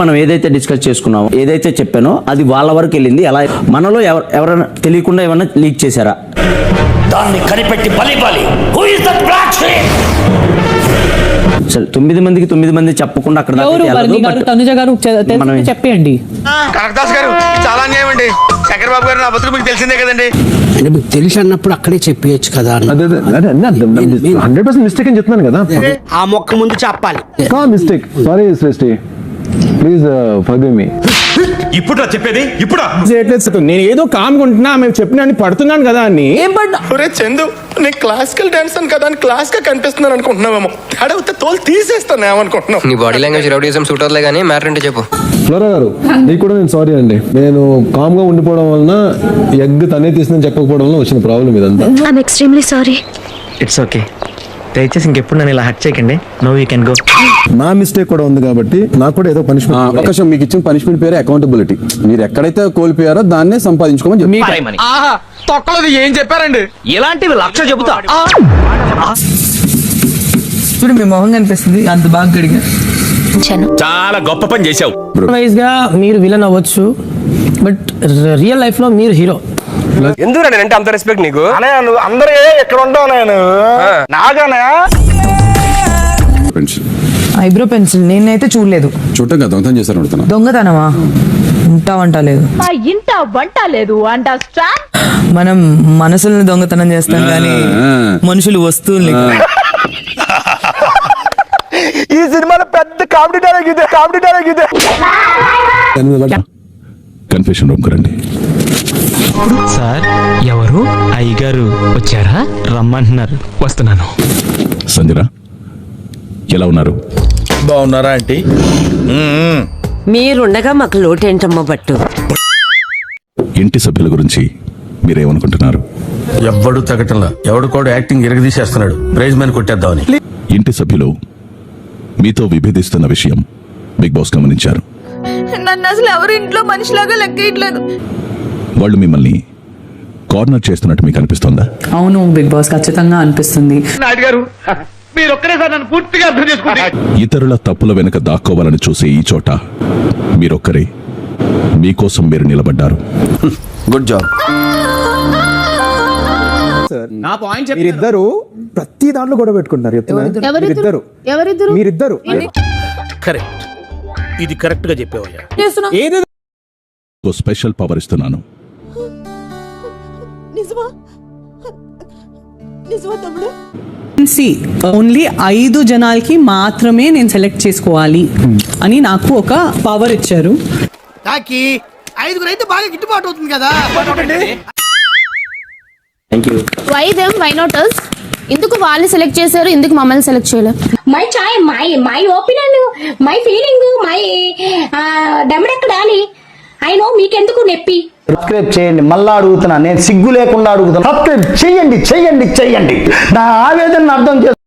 మనం ఏదైతే డిస్కస్ చేసుకున్నామో ఏదైతే చెప్పానో అది వాళ్ళ వరకు వెళ్ళింది. ఎలా మనలో ఎవ ఎవరైనా తెలియకుండా ఏమైనా లీక్ చేశారా? దాన్ని కనిపెట్టి బలి బలి. Who is that black sheep సరే తొమ్మిది మందికి తొమ్మిది మంది చెప్పకుండా అక్కడ ఎవరు గారు తనుజ గారు చెప్పేయండి. కనకదాస్ గారు చాలా అన్యాయం అండి. శంకర్ బాబు గారు నా బతుకు మీకు తెలిసిందే కదండి. అంటే మీకు తెలిసి అన్నప్పుడు అక్కడే చెప్పేయచ్చు కదా హండ్రెడ్ పర్సెంట్ మిస్టేక్ అని చెప్తున్నాను కదా. ఆ మొక్క ముందు చెప్పాలి. Mistake sorry Shreshti. Please forgive me. ఇప్పుడు చెప్పేది? ఇప్పుడు? చేయట్లేదు సార్. నేను ఏదో కామ్కుంటున్నా మేము చెప్పిన పడుతున్నాను కదా అని ఏం పడ్డా ఒరే చందు నేను క్లాసికల్ డాన్స్ అని కదా అని క్లాస్గా కనిపిస్తున్నాను అనుకుంటున్నావేమో. తేడా వస్తే తోలు తీసేస్తాను ఏమనుకుంటున్నావు? నీ బాడీ లాంగ్వేజ్ రౌడీజం సూట్ అవుతుంది కానీ మ్యాటర్ అంటే చెప్పు. ఫ్లోరా గారు నీకు కూడా నేను సారీ అండి. నేను కామ్గా ఉండిపోవడం వలన ఎగ్ తనే తీసిందని చెప్పకపోవడం వల్ల వచ్చిన ప్రాబ్లం ఇదంతా. I'm extremely sorry it's okay దయచేసి ఇంకెప్పుడు నన్ను ఇలా హట్ చేయకండి. నో యూ కెన్ గో నా మిస్టేక్ కూడా ఉంది కాబట్టి నాకు కూడా ఏదో పనిష్మెంట్ అవకాశం మీకు ఇచ్చిన పనిష్మెంట్ పేరు అకౌంటబిలిటీ మీరు ఎక్కడైతే కోల్పోయారో దాన్నే సంపాదించుకోమని చెప్పి. ఆహా తొక్కలది ఏం చెప్పారండి? ఇలాంటివి లక్ష చెబుతా. చూడు మీ మొహం కనిపిస్తుంది. అంత బాగా గడిగా చాలా గొప్ప పని చేశావు. వైజ్గా మీరు విలన్ అవ్వచ్చు బట్ రియల్ లైఫ్లో మీరు హీరో ఎందుకు అంటే అంత రెస్పెక్ట్ నీకు? అనే నువ్వు అందరూ ఎక్కడ ఉంటావు నేను నాగానే ఐబ్రో పెన్సిల్ నేనైతే చూడలేదు. చుట్టం కదా దొంగతనం చేశారు అడుగుతున్నా దొంగతనమా? ఉంటావంట లేదు. మా ఇంట వంట లేదు అండర్స్టాండ్? మనం మనసుల్ని దొంగతనం చేస్తాం కానీ మనుషులు వస్తువుల్ని. ఈ సినిమాలో పెద్ద కామెడీ డైలాగ్ ఇదే కామెడీ డైలాగ్ ఇదే. కన్ఫెషన్ రూమ్ రండి. సార్ ఎవరు? అయ్యగారు వచ్చారా? రమ్మంటున్నారు. వస్తున్నాను. సంజన ఎలా ఉన్నారు? బాగున్నారా ఆంటీ? మీరుండగా మాకు లోటేంటమ్మా బట్టు? ఇంటి సభ్యుల గురించి మీరేమనుకుంటున్నారు? ఎవ్వడు తగ్గటంలా? ఎవడు కూడా యాక్టింగ్ ఇరగదీసేస్తున్నాడు. ప్రైజ్ మ్యాన్ కొట్టేద్దామని. ఇంటి సభ్యులు మీతో విభేదిస్తున్న విషయం బిగ్ బాస్ గమనించారు. నన్ను అసలు ఎవరు ఇంట్లో మనిషిలాగా లెక్కట్లేదు వాళ్ళు మిమ్మల్ని కార్నర్ చేస్తున్నట్టు మీకు అనిపిస్తోందా? అవును బిగ్ బాస్ ఖచ్చితంగా అనిపిస్తుంది. నాయుడు గారు మీరు ఒక్కరే సార్ నన్ను పూర్తిగా అర్థం చేసుకుంటే ఇతరుల తప్పుల వెనుక దాక్కోవాలని చూసే ఈ చోట మీరొక్కరే మీకోసం మీరు నిలబడ్డారు. Good job. నా పాయింట్ మీరిద్దరు ప్రతి దాంట్లో గొడవ పెట్టుకుంటున్నారు మీరిద్దరు. ఎవరిద్దరు? మీరిద్దరు. కరెక్ట్. ఇది కరెక్ట్గా చెప్పావయ్యా. ఓ స్పెషల్ పవర్ ఇస్తున్నాను. నిజమా? నిజమా తమ్ముడు? ఓన్లీ ఐదు జనాలకి మాత్రమే నేను సెలెక్ట్ చేసుకోవాలి అని నాకు ఒక పవర్ ఇచ్చారు. కాకి ఐదుగురు అయితే బాగా గిట్టుబాటు అవుతుంది కదా. Thank you why them why not us ఎందుకు వాళ్ళని సెలెక్ట్ చేశారు? ఎందుకు మమ్మల్ని సెలెక్ట్ చేయలేదు? My choice my my opinion my feeling my డెమడెక్కడాలి I know మీకెందుకు నొప్పి? సబ్స్క్రైబ్ చేయండి. మళ్ళా అడుగుతున్నా. నేను సిగ్గు లేకుండా అడుగుతున్నా. సబ్స్క్రైబ్ చేయండి చేయండి చేయండి. నా ఆవేదన అర్థం చేసు